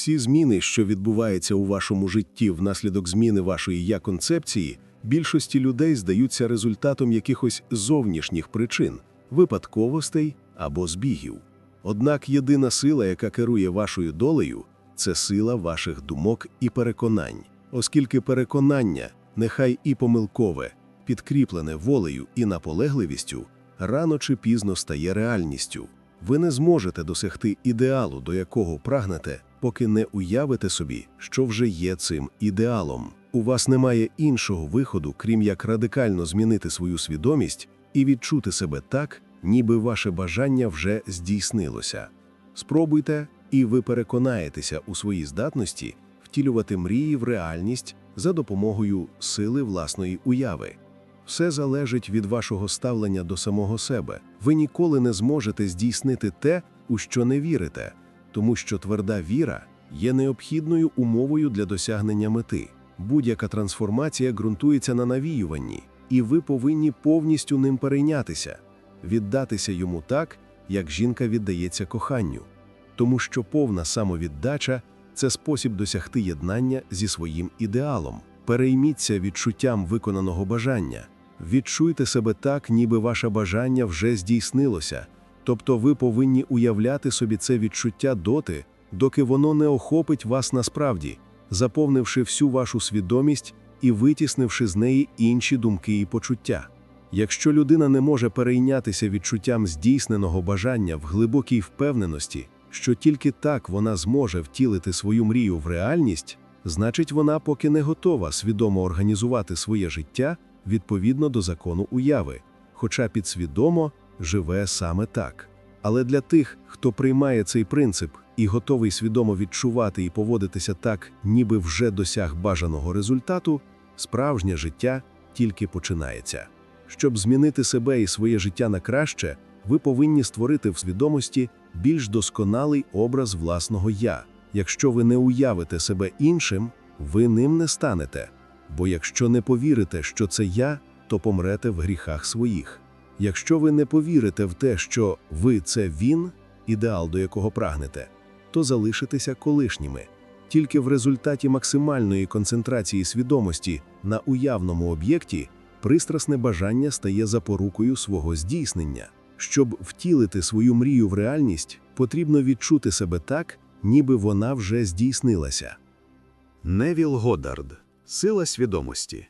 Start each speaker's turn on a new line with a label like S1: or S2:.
S1: Всі зміни, що відбуваються у вашому житті внаслідок зміни вашої я-концепції, більшості людей здаються результатом якихось зовнішніх причин, випадковостей або збігів. Однак єдина сила, яка керує вашою долею, це сила ваших думок і переконань, оскільки переконання, нехай і помилкове, підкріплене волею і наполегливістю, рано чи пізно стає реальністю. Ви не зможете досягти ідеалу, до якого прагнете, поки не уявите собі, що вже є цим ідеалом. У вас немає іншого виходу, крім як радикально змінити свою свідомість і відчути себе так, ніби ваше бажання вже здійснилося. Спробуйте, і ви переконаєтеся у своїй здатності втілювати мрії в реальність за допомогою сили власної уяви. Все залежить від вашого ставлення до самого себе. Ви ніколи не зможете здійснити те, у що не вірите, тому що тверда віра є необхідною умовою для досягнення мети. Будь-яка трансформація ґрунтується на навіюванні, і ви повинні повністю ним перейнятися, віддатися йому так, як жінка віддається коханню. Тому що повна самовіддача це спосіб досягти єднання зі своїм ідеалом. Перейміться відчуттям виконаного бажання. Відчуйте себе так, ніби ваше бажання вже здійснилося. Тобто ви повинні уявляти собі це відчуття доти, доки воно не охопить вас насправді, заповнивши всю вашу свідомість і витіснивши з неї інші думки і почуття. Якщо людина не може перейнятися відчуттям здійсненого бажання в глибокій впевненості, що тільки так вона зможе втілити свою мрію в реальність, значить вона поки не готова свідомо організувати своє життя відповідно до закону уяви, хоча підсвідомо живе саме так. Але для тих, хто приймає цей принцип і готовий свідомо відчувати і поводитися так, ніби вже досяг бажаного результату, справжнє життя тільки починається. Щоб змінити себе і своє життя на краще, ви повинні створити в свідомості більш досконалий образ власного я. Якщо ви не уявите себе іншим, ви ним не станете. Бо якщо не повірите, що це я, то помрете в гріхах своїх. Якщо ви не повірите в те, що ви це він, ідеал, до якого прагнете, то залишитеся колишніми. Тільки в результаті максимальної концентрації свідомості на уявному об'єкті пристрасне бажання стає запорукою свого здійснення. Щоб втілити свою мрію в реальність, потрібно відчути себе так, ніби вона вже здійснилася.
S2: Невіл Годдард. Сила свідомості.